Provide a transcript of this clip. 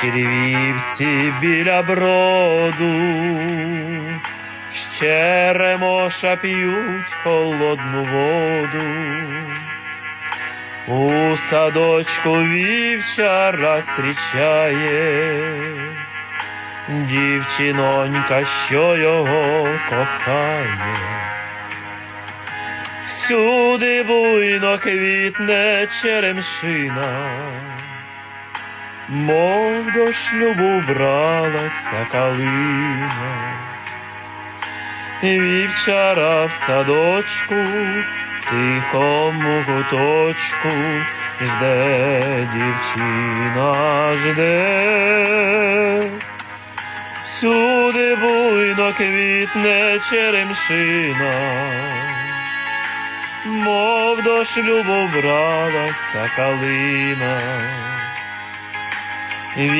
червівці біля броду, з черемоша п'ють холодну воду. У садочку вівчара зустрічає дівчинонька, що його кохає. Всюди буйно квітне черемшина, мов до шлюбу бралася калина. Вівчара в садочку, тихому гуточку, жде дівчина, жде. Всюди буйно квітне черемшина, мов до шлюбу бралася калина. Maybe.